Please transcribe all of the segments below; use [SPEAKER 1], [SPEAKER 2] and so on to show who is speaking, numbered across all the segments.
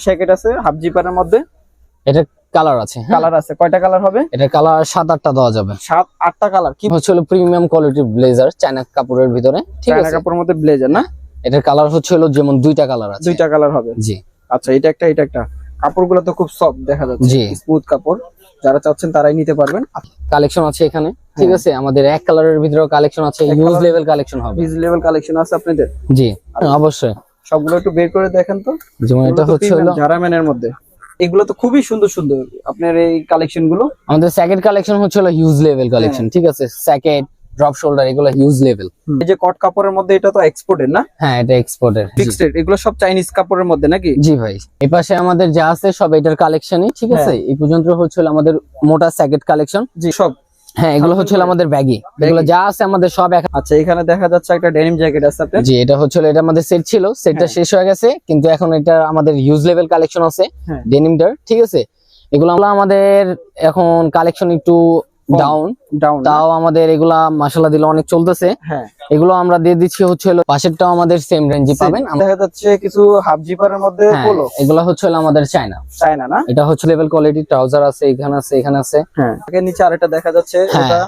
[SPEAKER 1] Jacket আছে half জিপারের মধ্যে।
[SPEAKER 2] এটা কালার আছে হ্যাঁ?
[SPEAKER 1] কালার আছে। কয়টা কালার হবে?
[SPEAKER 2] এটা কালার সাত আটটা দেওয়া যাবে।
[SPEAKER 1] সাত আটটা কালার কি?
[SPEAKER 2] হচ্ছে হলো প্রিমিয়াম কোয়ালিটির ব্লেজার চায়না কাপড়ের ভিতরে ঠিক
[SPEAKER 1] চায়না
[SPEAKER 2] আছে?
[SPEAKER 1] কাপড়ের মধ্যে ব্লেজার না?
[SPEAKER 2] এটার কালার হচ্ছে হলো যেমন দুইটা কালার আছে।
[SPEAKER 1] দুইটা কালার হবে।
[SPEAKER 2] জি।
[SPEAKER 1] আচ্ছা এটা একটা এটা একটা। কাপড়গুলো তো খুব সফট দেখা যাচ্ছে। স্মুথ কাপড়। যারা চাচ্ছেন তারাই নিতে পারবেন।
[SPEAKER 2] কালেকশন আছে এখানে ঠিক আছে? আমাদের এক কালারের ভিতরে কালেকশন আছে
[SPEAKER 1] হ্যাঁ।
[SPEAKER 2] ইউজ লেভেল কালেকশন হবে।
[SPEAKER 1] বিজ লেভেল কালেকশন আছে আপনাদের?
[SPEAKER 2] জি অবশ্যই।
[SPEAKER 1] সবগুলো একটু বের করে দেখেন তো।
[SPEAKER 2] যেমন এটা হচ্ছে হলো
[SPEAKER 1] জারাম্যানের মধ্যে। এগুলো তো খুবই সুন্দর সুন্দর আপনার এই কালেকশনগুলো।
[SPEAKER 2] আমাদের স্যাকেট কালেকশন হচ্ছে হলো হিউজ লেভেল কালেকশন। ঠিক আছে? স্যাকেট ড্রপ শোল্ডার এগুলো হিউজ লেভেল
[SPEAKER 1] এই যে কট কাপড়ের মধ্যে এটা তো এক্সপোর্টের না?
[SPEAKER 2] হ্যাঁ এটা এক্সপোর্টের
[SPEAKER 1] ফিক্সড রেট এগুলো সব চাইনিজ কাপড়ের মধ্যে নাকি?
[SPEAKER 2] জি ভাই এই পাশে আমাদের যা আছে সব এটার কালেকশনই ঠিক আছে?
[SPEAKER 1] হ্যাঁ।
[SPEAKER 2] এই পর্যন্ত হচ্ছে আমাদের মোটা স্যাকেট কালেকশন
[SPEAKER 1] জি সব।
[SPEAKER 2] হ্যাঁ এগুলো হচ্ছে আমাদের ব্যাগি। এগুলো যা আছে আমাদের সব
[SPEAKER 1] আচ্ছা এখানে দেখা যাচ্ছে একটা ডেনিম জ্যাকেট আছে আপনাদের
[SPEAKER 2] জি এটা হচ্ছে এটা আমাদের সেট ছিল। সেটটা
[SPEAKER 1] হ্যাঁ।
[SPEAKER 2] শেষ হয়ে গেছে কিন্তু এখন এটা আমাদের ইউজ লেভেল কালেকশন আছে
[SPEAKER 1] হ্যাঁ।
[SPEAKER 2] ডেনিমটার ঠিক আছে? এগুলো আমরা আমাদের এখন কালেকশন একটু ডাউন
[SPEAKER 1] ডাউন
[SPEAKER 2] তাও আমাদের এগুলা মাসালা দিলে অনেক চলতেছে।
[SPEAKER 1] হ্যাঁ।
[SPEAKER 2] এগুলো আমরা দিয়ে দিচ্ছি হচ্ছে পাশেরটাও আমাদের সেম রেঞ্জে পাবেন।
[SPEAKER 1] দেখা যাচ্ছে কিছু হাফ জিপারের মধ্যে
[SPEAKER 2] হ্যাঁ,
[SPEAKER 1] পোলো
[SPEAKER 2] এগুলো হচ্ছে আমাদের চায়না
[SPEAKER 1] চায়না না?
[SPEAKER 2] এটা হচ্ছে লেভেল কোয়ালিটি ট্রাউজার আছে এখানে আছে এখানে আছে।
[SPEAKER 1] হ্যাঁ। নিচে আরেকটা দেখা যাচ্ছে
[SPEAKER 2] হ্যাঁ।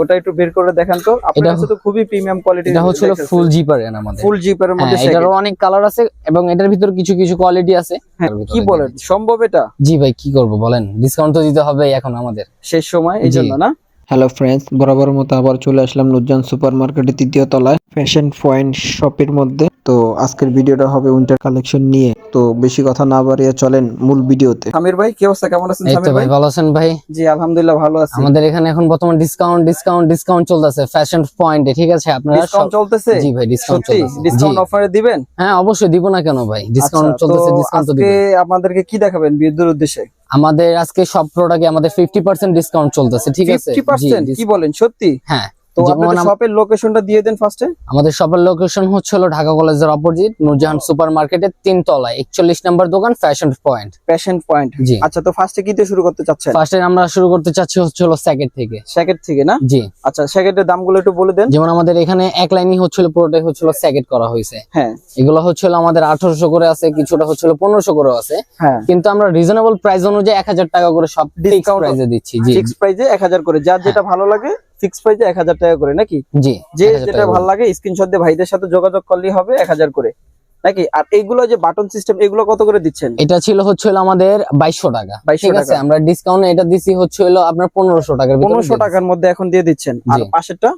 [SPEAKER 1] ওটা একটু বের করে দেখান তো। আপনার কাছে তো খুবই প্রিমিয়াম কোয়ালিটি
[SPEAKER 2] এটা হচ্ছে ফুল জিপার আমাদের।
[SPEAKER 1] ফুল জিপারের মধ্যে
[SPEAKER 2] হ্যাঁ এটারও অনেক কালার আছে এবং এটার ভিতরে কিছু কিছু কোয়ালিটি আছে।
[SPEAKER 1] হ্যাঁ, কি বলেন? সম্ভব এটা?
[SPEAKER 2] জি ভাই কি করব বলেন? ডিসকাউন্ট তো দিতে হবে এখন আমাদের।
[SPEAKER 1] শেষ সময় এই জন্য না?
[SPEAKER 3] হ্যালো ফ্রেন্ডস বরাবর মতো আবার চলে আসলাম নুরজান সুপার মার্কেটের তৃতীয় তলায়। ফ্যাশন পয়েন্ট শপের মধ্যে। তো আজকের ভিডিওটা হবে উইন্টার কালেকশন নিয়ে। তো বেশি কথা না বাড়িয়ে চলেন মূল ভিডিওতে।
[SPEAKER 1] সামির ভাই কি অবস্থা? কেমন আছেন সামির
[SPEAKER 2] ভাই ভালো আছেন ভাই?
[SPEAKER 1] জি আলহামদুলিল্লাহ ভালো আছি।
[SPEAKER 2] আমাদের এখানে এখন বর্তমান ডিসকাউন্ট ডিসকাউন্ট ডিসকাউন্ট চলতেছে ফ্যাশন পয়েন্টে ঠিক আছে? আপনারা
[SPEAKER 1] ডিসকাউন্ট চলতেছে?
[SPEAKER 2] জি ভাই ডিসকাউন্ট চলতেছে।
[SPEAKER 1] ডিসকাউন্ট অফারে দিবেন?
[SPEAKER 2] হ্যাঁ অবশ্যই দিব না কেন ভাই? ডিসকাউন্ট
[SPEAKER 1] আচ্ছা,
[SPEAKER 2] চলতেছে ডিসকাউন্ট তো
[SPEAKER 1] আজকে আমাদেরকে কি দেখাবেন বিদ্যুৎ উদ্দেশ্যে?
[SPEAKER 2] আমাদের আজকে সব প্রোডাক্টে আমাদের 50% ডিসকাউন্ট চলতেছে ঠিক আছে?
[SPEAKER 1] ফিফটি পার্সেন্ট
[SPEAKER 2] জি,
[SPEAKER 1] কি বলেন? সত্যি?
[SPEAKER 2] হ্যাঁ।
[SPEAKER 1] তো
[SPEAKER 2] যেমন
[SPEAKER 1] আপনাদের শপের লোকেশনটা দিয়ে দেন ফার্স্টে
[SPEAKER 2] আমাদের শপের লোকেশন হচ্ছে হলো ঢাকা কলেজের অপোজিট নূরজাহান সুপার মার্কেটের তিন তলায় একচল্লিশ নম্বর দোকান ফ্যাশন পয়েন্ট
[SPEAKER 1] প্যাশন পয়েন্ট
[SPEAKER 2] জি।
[SPEAKER 1] আচ্ছা তো ফার্স্টে কি দিয়ে শুরু করতে চাচ্ছেন?
[SPEAKER 2] ফার্স্টে আমরা শুরু করতে চাচ্ছি হচ্ছে হলো স্যাকেট থেকে।
[SPEAKER 1] স্যাকেট থেকে না?
[SPEAKER 2] জি।
[SPEAKER 1] আচ্ছা স্যাকেটের দামগুলো একটু বলে দেন।
[SPEAKER 2] যেমন আমাদের এখানে এক লাইনই হচ্ছিল পুরোটাই হচ্ছিল স্যাকেট করা হয়েছে।
[SPEAKER 1] হ্যাঁ।
[SPEAKER 2] এগুলো হচ্ছিল আমাদের আঠারোশো করে আছে কিছুটা হচ্ছিল পনেরোশো করে আছে।
[SPEAKER 1] হ্যাঁ।
[SPEAKER 2] কিন্তু আমরা রিজনেবল প্রাইস অনুযায়ী এক হাজার টাকা করে সব ডিসকাউন্ট প্রাইসে দিচ্ছি জি।
[SPEAKER 1] ফিক্স করে যার যেটা ভালো লাগে ফিক্স প্রাইজে এক হাজার টাকা করে নাকি?
[SPEAKER 2] জি
[SPEAKER 1] যে যেটা ভালো লাগে স্ক্রিনশট দিয়ে ভাইদের সাথে যোগাযোগ করলেই হবে এক হাজার করে নাকি? আর এইগুলো যে বাটন সিস্টেম এগুলো কত করে দিচ্ছেন?
[SPEAKER 2] এটা ছিল হচ্ছে হলো আমাদের বাইশশো টাকা
[SPEAKER 1] 2200
[SPEAKER 2] ঠিক আছে? আমরা ডিসকাউন্ট এটা দিছি হচ্ছে হলো আপনার পনেরোশো টাকার
[SPEAKER 1] পনেরোশো টাকার মধ্যে এখন দিয়ে দিচ্ছেন। আর। পাশেরটা।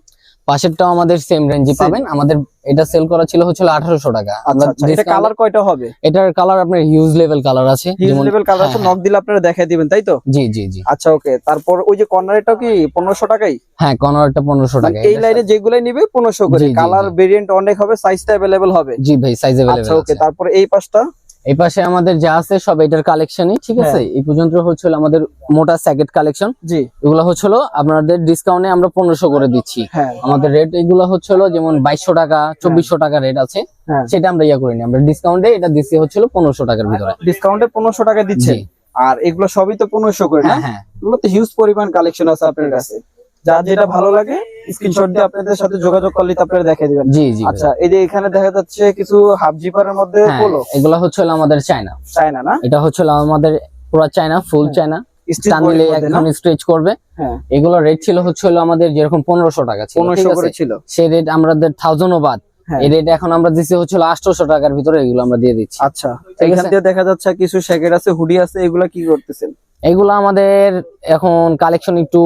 [SPEAKER 2] পাশেরটাও আমাদের সেম রেঞ্জে
[SPEAKER 1] Same।
[SPEAKER 2] পাবেন আমাদের এটা সেল করা ছিল হচ্ছে আঠারোশো টাকা
[SPEAKER 1] আচ্ছা
[SPEAKER 2] আমরা
[SPEAKER 1] আচ্ছা এটা
[SPEAKER 2] discount-
[SPEAKER 1] কালার কয়টা হবে
[SPEAKER 2] এটার কালার আপনার হিউজ লেভেল কালার আছে
[SPEAKER 1] হিউজ
[SPEAKER 2] যেমন-
[SPEAKER 1] লেভেল কালার আছে
[SPEAKER 2] হ্যাঁ,
[SPEAKER 1] নক দিলে আপনারা দেখাই দিবেন তাই তো
[SPEAKER 2] জি জি জি
[SPEAKER 1] আচ্ছা ওকে তারপর ওই যে কর্নারেটাও কি পনেরোশো টাকাই
[SPEAKER 2] হ্যাঁ কর্নারটা পনেরোশো
[SPEAKER 1] মানে
[SPEAKER 2] টাকা
[SPEAKER 1] এই
[SPEAKER 2] এটা
[SPEAKER 1] লাইনে যেগুলাই নিবে পনেরোশো করে
[SPEAKER 2] জি, জি,
[SPEAKER 1] কালার
[SPEAKER 2] জি।
[SPEAKER 1] ভেরিয়েন্ট অনেক হবে সাইজটা অ্যাভেলেবেল হবে
[SPEAKER 2] জি ভাই সাইজ
[SPEAKER 1] আচ্ছা
[SPEAKER 2] अवेलेबल
[SPEAKER 1] ওকে
[SPEAKER 2] আছে
[SPEAKER 1] তারপরে এই পাশটা
[SPEAKER 2] এই পাশে আমাদের যা আছে সব এটার কালেকশনই ঠিক আছে?
[SPEAKER 1] হ্যাঁ।
[SPEAKER 2] এই পর্যন্ত হচ্ছিল আমাদের মোটা স্যাকেট কালেকশন
[SPEAKER 1] জি।
[SPEAKER 2] এগুলো হচ্ছিল আপনাদের ডিসকাউন্টে আমরা পনেরোশো করে দিচ্ছি।
[SPEAKER 1] হ্যাঁ।
[SPEAKER 2] আমাদের রেট এগুলো হচ্ছিল যেমন বাইশশো টাকা চব্বিশশো টাকা রেট আছে।
[SPEAKER 1] হ্যাঁ।
[SPEAKER 2] সেটা আমরা ইয়া করিনি। আমরা ডিসকাউন্টে এটা দিচ্ছি হচ্ছিল পনেরোশো টাকার ভিতরে।
[SPEAKER 1] ডিসকাউন্টে পনেরোশো টাকা দিচ্ছেন?
[SPEAKER 2] জি।
[SPEAKER 1] আর এগুলো সবই তো পনেরোশো করে না?
[SPEAKER 2] হ্যাঁ হ্যাঁ।
[SPEAKER 1] এগুলো তো হিউজ পরিমাণ কালেকশন আছে আপনার কাছে। যা যেটা ভালো লাগে স্ক্রিনশট দিয়ে আপনাদের সাথে যোগাযোগ করলে আপনারা দেখে দিবেন।
[SPEAKER 2] জি জি
[SPEAKER 1] আচ্ছা এই যে এখানে দেখা যাচ্ছে কিছু হাফ জিপারের মধ্যে
[SPEAKER 2] হ্যাঁ
[SPEAKER 1] পোলো
[SPEAKER 2] এগুলো হচ্ছিল আমাদের চায়না
[SPEAKER 1] চায়না না?
[SPEAKER 2] এটা হচ্ছিল আমাদের পুরো চায়না ফুল চায়না? এখন স্ট্রেচ করবে।
[SPEAKER 1] হ্যাঁ।
[SPEAKER 2] এগুলো রেট ছিল হচ্ছে আমাদের যেরকম পনেরোশো টাকা ছিল
[SPEAKER 1] পনেরোশো করে ছিল।
[SPEAKER 2] সেই রেট আমাদের থাউজেন্ড বাদ।
[SPEAKER 1] হ্যাঁ।
[SPEAKER 2] এই রেট এখন আমরা দিচ্ছি হচ্ছে আটশোশো টাকার ভিতরে এগুলো আমরা দিয়ে দিচ্ছি।
[SPEAKER 1] আচ্ছা এখান। দেখা যাচ্ছে কিছু শ্যাকেট আছে হুডি আছে এগুলা কি করতেছেন?
[SPEAKER 2] এগুলো আমাদের এখন কালেকশন একটু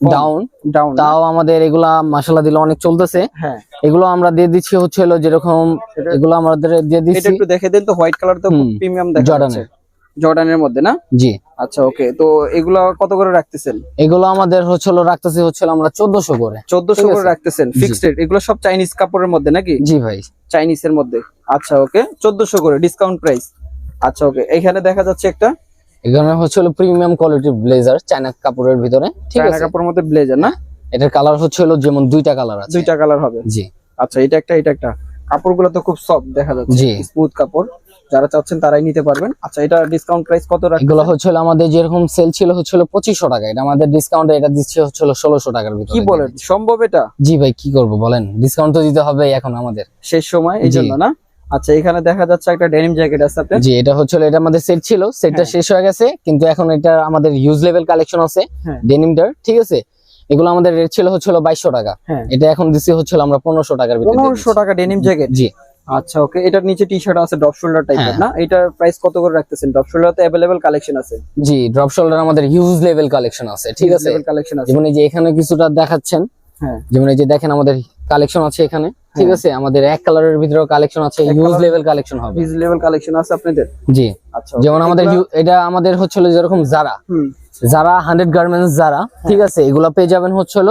[SPEAKER 2] ডাউন
[SPEAKER 1] ডাউন
[SPEAKER 2] তাও আমাদের এগুলা মশলা দিলে অনেক চলতেছে।
[SPEAKER 1] হ্যাঁ।
[SPEAKER 2] এগুলো আমরা দিয়ে দিচ্ছি হচ্ছে হলো যেরকম এগুলো আমাদের দিয়ে
[SPEAKER 1] এটা
[SPEAKER 2] দিচ্ছি।
[SPEAKER 1] একটু দেখে দেন তো হোয়াইট কালার তো প্রিমিয়াম দেখা
[SPEAKER 2] জর্ডানের।
[SPEAKER 1] যাচ্ছে। জর্ডানের মধ্যে না?
[SPEAKER 2] জি।
[SPEAKER 1] আচ্ছা ওকে তো এগুলা কত করে রাখতেছেন?
[SPEAKER 2] এগুলো আমাদের হচ্ছে হলো রাখতেছি হচ্ছে আমরা চোদ্দশো করে।
[SPEAKER 1] চোদ্দশো
[SPEAKER 2] ঠিক
[SPEAKER 1] করে রাখতেছেন ফিক্সড এগুলো সব চাইনিজ কাপড়ের মধ্যে নাকি?
[SPEAKER 2] জি ভাই।
[SPEAKER 1] চাইনিজ এর মধ্যে। আচ্ছা ওকে চোদ্দশো করে ডিসকাউন্ট প্রাইস আচ্ছা ওকে এখানে দেখা যাচ্ছে একটা
[SPEAKER 2] এখানে হচ্ছে হলো প্রিমিয়াম কোয়ালিটির ব্লেজার চায়না কাপড়ের ভিতরে ঠিক আছে?
[SPEAKER 1] কাপড়ের মধ্যে ব্লেজার না?
[SPEAKER 2] এটার কালার হচ্ছে হলো যেমন দুইটা কালার আছে।
[SPEAKER 1] দুইটা কালার হবে।
[SPEAKER 2] জি।
[SPEAKER 1] আচ্ছা এটা একটা এটা একটা। কাপড়গুলো তো খুব সফট দেখা যাচ্ছে। স্মুথ কাপড়। যারা চাচ্ছেন তারাই নিতে পারবেন। আচ্ছা এটা ডিসকাউন্ট প্রাইস কত
[SPEAKER 2] এগুলো
[SPEAKER 1] রাখবেন
[SPEAKER 2] হচ্ছে আমাদের যেরকম সেল ছিল হচ্ছে হলো পঁচিশশো টাকা। এটা আমাদের ডিসকাউন্টে এটা দিচ্ছে হচ্ছে হলো ষোলোশো টাকার ভিতরে।
[SPEAKER 1] কি বলেন? সম্ভব এটা?
[SPEAKER 2] জি ভাই কি করব বলেন? ডিসকাউন্ট তো দিতে হবে এখন আমাদের।
[SPEAKER 1] শেষ সময় এই জন্য না? আচ্ছা এখানে দেখা যাচ্ছে একটা ডেনিম জ্যাকেট আছে আপনার?
[SPEAKER 2] জি এটা হচ্ছে এটা আমাদের সেট ছিল সেটটা
[SPEAKER 1] হ্যাঁ।
[SPEAKER 2] শেষ হয়ে গেছে কিন্তু এখন এটা আমাদের ইউজ লেভেল কালেকশন আছে
[SPEAKER 1] হ্যাঁ।
[SPEAKER 2] ডেনিমটার ঠিক আছে? এগুলো আমাদের রেট ছিল হচ্ছিল বাইশশো টাকা।
[SPEAKER 1] হ্যাঁ।
[SPEAKER 2] এটা এখন দিচ্ছি হচ্ছিল আমরা পনেরোশো টাকার ভিতরে
[SPEAKER 1] পনেরোশো। টাকা ডেনিম জ্যাকেট
[SPEAKER 2] জি।
[SPEAKER 1] আচ্ছা ওকে এটার নিচে টি শার্ট আছে ডপ শোল্ডার টাইপের
[SPEAKER 2] হ্যাঁ।
[SPEAKER 1] না? এটার প্রাইস কত করে রাখতেছেন? ডপ শোল্ডার তো অ্যাভেলেবল কালেকশন আছে?
[SPEAKER 2] জি ড্রপ শোল্ডার আমাদের হিউজ লেভেল কালেকশন আছে ঠিক আছে?
[SPEAKER 1] লেভেল কালেকশন আছে।
[SPEAKER 2] যেমন এই যে এখানে কিছুটা দেখাচ্ছেন
[SPEAKER 1] হ্যাঁ।
[SPEAKER 2] যেমন এই যে দেখেন আমাদের কালেকশন আছে এখানে। ঠিক
[SPEAKER 1] হ্যাঁ।
[SPEAKER 2] আছে আমাদের এক কালারের ভিতরেও কালেকশন আছে
[SPEAKER 1] colour-
[SPEAKER 2] লেভেল কালেকশন হবে।
[SPEAKER 1] হিজ লেভেল কালেকশন আছে আপনাদের?
[SPEAKER 2] জি।
[SPEAKER 1] আচ্ছা
[SPEAKER 2] যেমন আমাদের এটা আমাদের হচ্ছিল যেরকম জারা যারা হান্ড্রেড গার্মেন্টস যারা ঠিক আছে? এগুলা পেয়ে যাবেন হচ্ছিল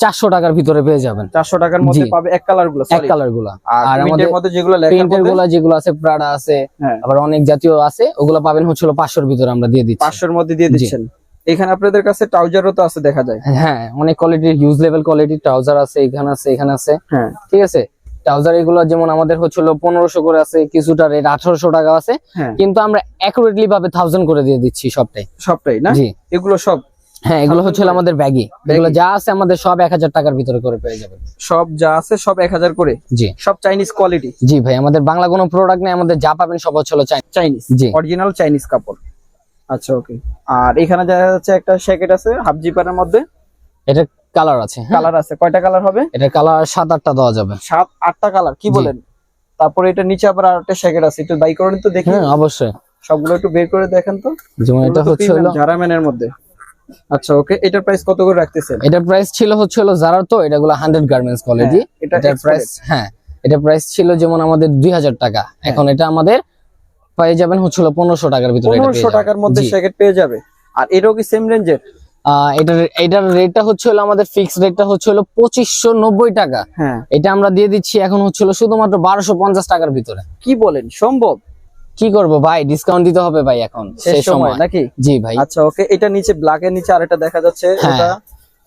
[SPEAKER 2] চারশো টাকার ভিতরে পেয়ে যাবেন।
[SPEAKER 1] চারশো টাকার মধ্যে পাবে এক কালারগুলো
[SPEAKER 2] এক কালারগুলা।
[SPEAKER 1] আর
[SPEAKER 2] আমাদের
[SPEAKER 1] মধ্যে যেগুলো
[SPEAKER 2] প্রিন্টেরগুলা যেগুলো আছে প্রাডা আছে
[SPEAKER 1] হ্যাঁ।
[SPEAKER 2] আবার অনেক জাতীয় আছে ওগুলো পাবেন হচ্ছিল পাঁচশোর ভিতরে আমরা দিয়ে দিচ্ছি।
[SPEAKER 1] পাঁচশোর মধ্যে দিয়ে। দিচ্ছেন। এখানে আপনাদের কাছে ট্রাউজারও তো আছে দেখা যায়।
[SPEAKER 2] হ্যাঁ অনেক কোয়ালিটির হিউজ লেভেল কোয়ালিটি ট্রাউজার আছে এখানে আছে এখানে আছে।
[SPEAKER 1] হ্যাঁ।
[SPEAKER 2] ঠিক আছে? ট্রাউজার এগুলো যেমন আমাদের হচ্ছিল পনেরোশো করে আছে কিছুটা রেট আঠারোশো টাকা আছে।
[SPEAKER 1] হ্যাঁ।
[SPEAKER 2] কিন্তু আমরা অ্যাকুরেটলি ভাবে থাউজেন্ড করে দিয়ে দিচ্ছি সবটাই।
[SPEAKER 1] সবটাই না?
[SPEAKER 2] জি।
[SPEAKER 1] এগুলো সব?
[SPEAKER 2] হ্যাঁ এগুলো হচ্ছিল আমাদের ব্যাগে এগুলো যা আছে আমাদের সব এক হাজার টাকার ভিতরে করে পেয়ে যাবেন।
[SPEAKER 1] সব যা আছে সব এক হাজার করে?
[SPEAKER 2] জি।
[SPEAKER 1] সব চাইনিজ কোয়ালিটি
[SPEAKER 2] জি ভাই আমাদের বাংলা কোনো প্রোডাক্ট নেই আমাদের যা পাবেন সব হচ্ছিল চাই
[SPEAKER 1] চাইনিজ
[SPEAKER 2] জি।
[SPEAKER 1] অরিজিনাল চাইনিজ কাপড়। আচ্ছা ওকে আর এখানে দেখা যাচ্ছে একটা শ্যাকেট আছে হাফ জিপারের মধ্যে।
[SPEAKER 2] এটা কালার আছে হ্যাঁ?
[SPEAKER 1] কালার আছে। কয়টা কালার হবে?
[SPEAKER 2] এটা কালার সাত আটটা দেওয়া যাবে।
[SPEAKER 1] সাত আটটা কালার কি বলেন? তারপরে এটা নিচে আবার আরেকটা শ্যাকেট আছে একটু বাই করেন তো দেখি।
[SPEAKER 2] হ্যাঁ অবশ্যই।
[SPEAKER 1] সবগুলো একটু বের করে দেখেন তো।
[SPEAKER 2] যেমন এটা হচ্ছে হলো
[SPEAKER 1] জারামেনের মধ্যে। আচ্ছা ওকে এটার প্রাইস কত করে রাখতেছেন?
[SPEAKER 2] এটার প্রাইস ছিল হচ্ছে হলো যারা তো এটাগুলো হান্ড্রেড গার্মেন্টস কোয়ালিটি
[SPEAKER 1] হ্যাঁ, এটা
[SPEAKER 2] এটার প্রাইস হ্যাঁ এটা প্রাইস ছিল যেমন আমাদের দুই হাজার টাকা।
[SPEAKER 1] হ্যাঁ।
[SPEAKER 2] এখন এটা আমাদের পেয়ে যাবেন হচ্ছিল পনেরোশো টাকার ভিতরে
[SPEAKER 1] পনেরোশো টাকার মধ্যে
[SPEAKER 2] জি।
[SPEAKER 1] শ্যাকেট পেয়ে যাবে। আর এটাও কি সেম রেঞ্জের
[SPEAKER 2] আহ, এটার এটার রেটটা হচ্ছে হলো আমাদের ফিক্স রেটটা হচ্ছে হলো পঁচিশশো নব্বই টাকা।
[SPEAKER 1] হ্যাঁ।
[SPEAKER 2] এটা আমরা দিয়ে দিচ্ছি এখন হচ্ছিল শুধুমাত্র বারোশো পঞ্চাশ টাকার ভিতরে।
[SPEAKER 1] কি বলেন সম্ভব?
[SPEAKER 2] কি করব ভাই? ডিসকাউন্ট দিতে হবে ভাই এখন সেই
[SPEAKER 1] সময় নাকি?
[SPEAKER 2] জি ভাই।
[SPEAKER 1] আচ্ছা ওকে এটা নিচে ব্ল্যাক এর নিচে আরেকটা দেখা যাচ্ছে
[SPEAKER 2] হ্যাঁ।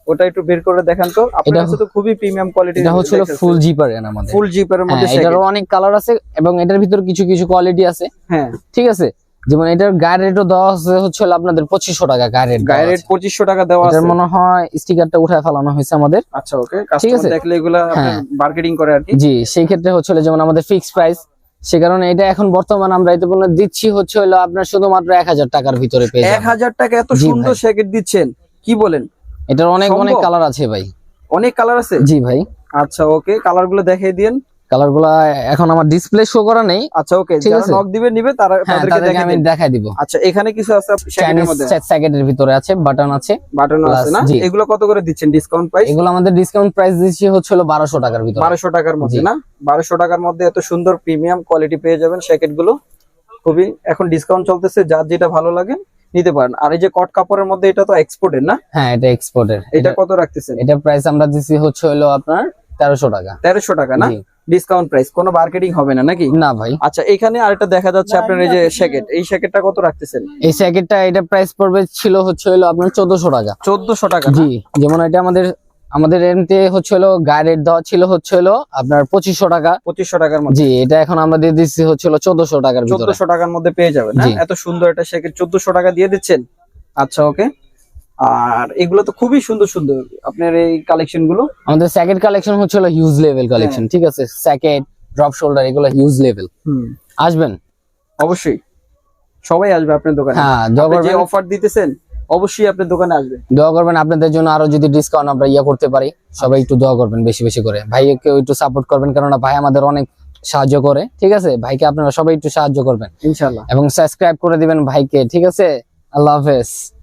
[SPEAKER 1] ওটা একটু বের করে দেখান তো। আপনার কাছে তো খুবই প্রিমিয়াম কোয়ালিটি
[SPEAKER 2] এটা হচ্ছিল ফুল জিপার আমাদের।
[SPEAKER 1] ফুল জিপের
[SPEAKER 2] হ্যাঁ
[SPEAKER 1] মধ্যে
[SPEAKER 2] এটারও অনেক কালার আছে এবং এটার ভিতর কিছু কিছু কোয়ালিটি আছে।
[SPEAKER 1] হ্যাঁ।
[SPEAKER 2] ঠিক আছে? যেমন এটার গায়ের রেটও দেওয়া আছে হচ্ছে আপনাদের পঁচিশশো টাকা গায়ের রেট
[SPEAKER 1] গায়ের রেট পঁচিশশো টাকা দেওয়া আছে।
[SPEAKER 2] মনে হয় স্টিকারটা উঠায় ফেলানো হয়েছে আমাদের।
[SPEAKER 1] আচ্ছা ওকে। কাস্টমার
[SPEAKER 2] আছে?
[SPEAKER 1] দেখলে এগুলা
[SPEAKER 2] হ্যাঁ।
[SPEAKER 1] মার্কেটিং করে আর কি।
[SPEAKER 2] জি সেই ক্ষেত্রে হচ্ছে যেমন আমাদের ফিক্স প্রাইস সে কারণে এটা এখন বর্তমান আমরা পর্যন্ত দিচ্ছি হচ্ছে হলো আপনার শুধুমাত্র এক হাজার টাকার ভিতরে পেয়ে
[SPEAKER 1] এক হাজার টাকা এত সুন্দর
[SPEAKER 2] ভাই।
[SPEAKER 1] শ্যাকেট দিচ্ছেন কি বলেন?
[SPEAKER 2] এটার অনেক অনেক কালার আছে ভাই।
[SPEAKER 1] অনেক কালার আছে?
[SPEAKER 2] জি ভাই।
[SPEAKER 1] আচ্ছা ওকে কালারগুলো দেখিয়ে দিন
[SPEAKER 2] কালারগুলা এখন আমার ডিসপ্লে শো করা নেই।
[SPEAKER 1] আচ্ছা ওকে যারা নক দিবে নিবে তারা
[SPEAKER 2] হ্যাঁ
[SPEAKER 1] তাদেরকে
[SPEAKER 2] আমি দেখাই দিব।
[SPEAKER 1] আচ্ছা এখানে কিছু আছে
[SPEAKER 2] চাইনিজ
[SPEAKER 1] মধ্যে?
[SPEAKER 2] স্যাকেটের ভিতরে আছে বাটন আছে।
[SPEAKER 1] বাটন আছে না? এগুলো কত করে দিচ্ছেন ডিসকাউন্ট প্রাইস
[SPEAKER 2] এগুলো আমাদের ডিসকাউন্ট প্রাইস দিচ্ছি হচ্ছে হলো বারোশো টাকার ভিতরে।
[SPEAKER 1] বারোশো টাকার মধ্যে না? বারোশো টাকার মধ্যে এত সুন্দর প্রিমিয়াম কোয়ালিটি পেয়ে যাবেন শ্যাকেটগুলো খুবই এখন ডিসকাউন্ট চলতেছে যার যেটা ভালো লাগে নিতে পারেন। আর এই যে কট কাপড়ের মধ্যে এটা তো এক্সপোর্টের না?
[SPEAKER 2] হ্যাঁ এটা এক্সপোর্টের
[SPEAKER 1] এটা কত রাখতেছেন?
[SPEAKER 2] এটা প্রাইস আমরা দিছি হচ্ছে হলো আপনার তেরোশো টাকা।
[SPEAKER 1] তেরোশো টাকা না? ডিসকাউন্ট প্রাইস কোনো মার্কেটিং হবে না নাকি?
[SPEAKER 2] না ভাই।
[SPEAKER 1] আচ্ছা এখানে আরেকটা দেখা যাচ্ছে আপনার এই যে শ্যাকেট এই শ্যাকেটটা কত রাখতেছেন?
[SPEAKER 2] এই স্যাকেটটা এটা প্রাইস পড়বে ছিল হচ্ছে হলো আপনার চোদ্দশো টাকা।
[SPEAKER 1] চোদ্দশো টাকা
[SPEAKER 2] জি। যেমন এটা আমাদের আমাদের এমতে হচ্ছে হলো গায়ে দেওয়া ছিল হচ্ছে হলো আপনার পঁচিশশো টাকা।
[SPEAKER 1] পঁচিশশো টাকার মধ্যে।
[SPEAKER 2] জি এটা এখন আমরা দিয়ে দিচ্ছি হচ্ছে হলো চোদ্দশো টাকার
[SPEAKER 1] চোদ্দশো টাকার মধ্যে পেয়ে যাবেন
[SPEAKER 2] জি।
[SPEAKER 1] হ্যাঁ? এত সুন্দর একটা শ্যাকেট চোদ্দশো টাকা দিয়ে দিচ্ছেন? আচ্ছা ওকে। আর এগুলো তো খুবই সুন্দর সুন্দর। আপনার এই কালেকশনগুলো?
[SPEAKER 2] আমাদের স্যাকেট কালেকশন হচ্ছে হলো হিউজ লেভেল কালেকশন ঠিক আছে? স্যাকেট ড্রপ শোল্ডার এগুলো হিউজ লেভেল আসবেন?
[SPEAKER 1] অবশ্যই। সবাই আসবে আপনার দোকানে।
[SPEAKER 2] হ্যাঁ
[SPEAKER 1] অফার দিতেছেন অবশ্যই আপনার দোকানে আসবে।
[SPEAKER 2] দোয়া করবেন আপনাদের জন্য আরও যদি ডিসকাউন্ট আমরা ইয়া করতে পারি সবাই একটু দোয়া করবেন বেশি বেশি করে। ভাইকে একটু সাপোর্ট করবেন কেননা ভাই আমাদের অনেক সাহায্য করে ঠিক আছে? ভাইকে আপনারা সবাই একটু সাহায্য করবেন।
[SPEAKER 1] ইনশাল্লাহ
[SPEAKER 2] এবং সাবস্ক্রাইব করে দিবেন ভাইকে ঠিক আছে? আল্লাহ হাফেজ।